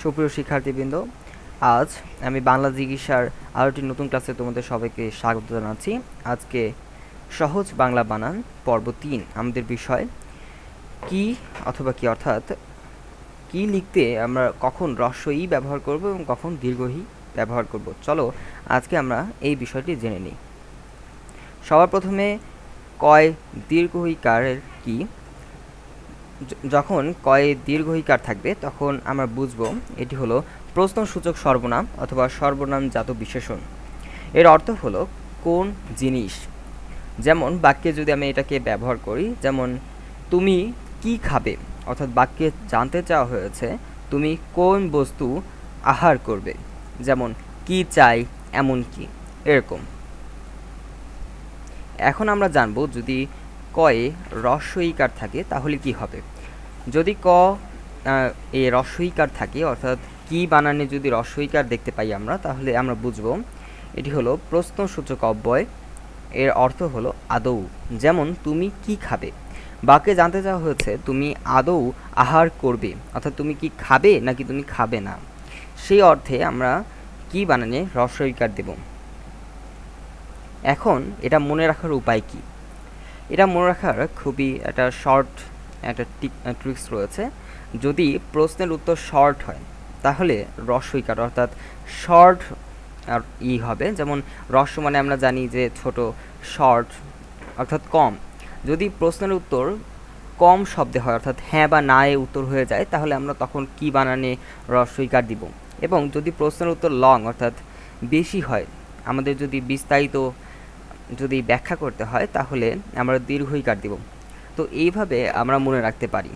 সুপ্রিয় শিক্ষার্থীবৃন্দ, আজ আমি বাংলা জিজ্ঞাসার আরও একটি নতুন ক্লাসে তোমাদের সবাইকে স্বাগত জানাচ্ছি। আজকে সহজ বাংলা বানান পর্ব তিন, আমাদের বিষয় কি অথবা কি, অর্থাৎ কি লিখতে আমরা কখন রস্যই ব্যবহার করব এবং কখন দীর্ঘ ই ব্যবহার করব। চলো আজকে আমরা এই বিষয়টি জেনে নিই। সবার প্রথমে কয় দীর্ঘ ইকারের কি? যখন কয়ে দীর্ঘইকার থাকবে, তখন আমরা বুঝব এটি হলো প্রশ্নসূচক সর্বনাম অথবা সর্বনাম সর্বনামজাত বিশেষণ। এর অর্থ হলো কোন জিনিস। যেমন বাক্যে যদি আমি এটাকে ব্যবহার করি, যেমন, তুমি কি খাবে? অর্থাৎ বাক্যে জানতে চাওয়া হয়েছে, তুমি কোন বস্তু আহার করবে? যেমন, কি চাই? এমন কি এরকম। এখন আমরা জানব যদি কয়ে রস্বইকার থাকে, তাহলে কি হবে? যদি ক এ রস্বইকার থাকে, অর্থাৎ কি বানানে যদি রস্বইকার দেখতে পাই আমরা, তাহলে আমরা বুঝব এটি হলো প্রশ্নসূচক অব্যয়। এর অর্থ হলো আদৌ। যেমন, তুমি কি খাবে? বাকে জানতে চাওয়া হয়েছে, তুমি আদৌ আহার করবে? অর্থাৎ তুমি কি খাবে নাকি তুমি খাবে না? সেই অর্থে আমরা কি বানানে রস্বইকার দেব? এখন এটা মনে রাখার উপায় কি? এটা মনে রাখার খুবই একটা শর্ট একটা ট্রিক্স রয়েছে। যদি প্রশ্নের উত্তর শর্ট হয়, তাহলে রস্বইকার অর্থাৎ শর্ট আর ই হবে। যেমন রস্য মানে আমরা জানি যে ছোট শর্ট অর্থাৎ কম। যদি প্রশ্নের উত্তর কম শব্দে হয়, অর্থাৎ হ্যাঁ বা না এ উত্তর হয়ে যায়, তাহলে আমরা তখন কি বানানে রস্বইকার দিব? এবং যদি প্রশ্নের উত্তর লং অর্থাৎ বেশি হয়, আমাদের যদি বিস্তারিত যদি ব্যাখ্যা করতে হয় তাহলে আমরা দীর্ঘইকার দিব। তো এইভাবে আমরা মনে রাখতে পারি।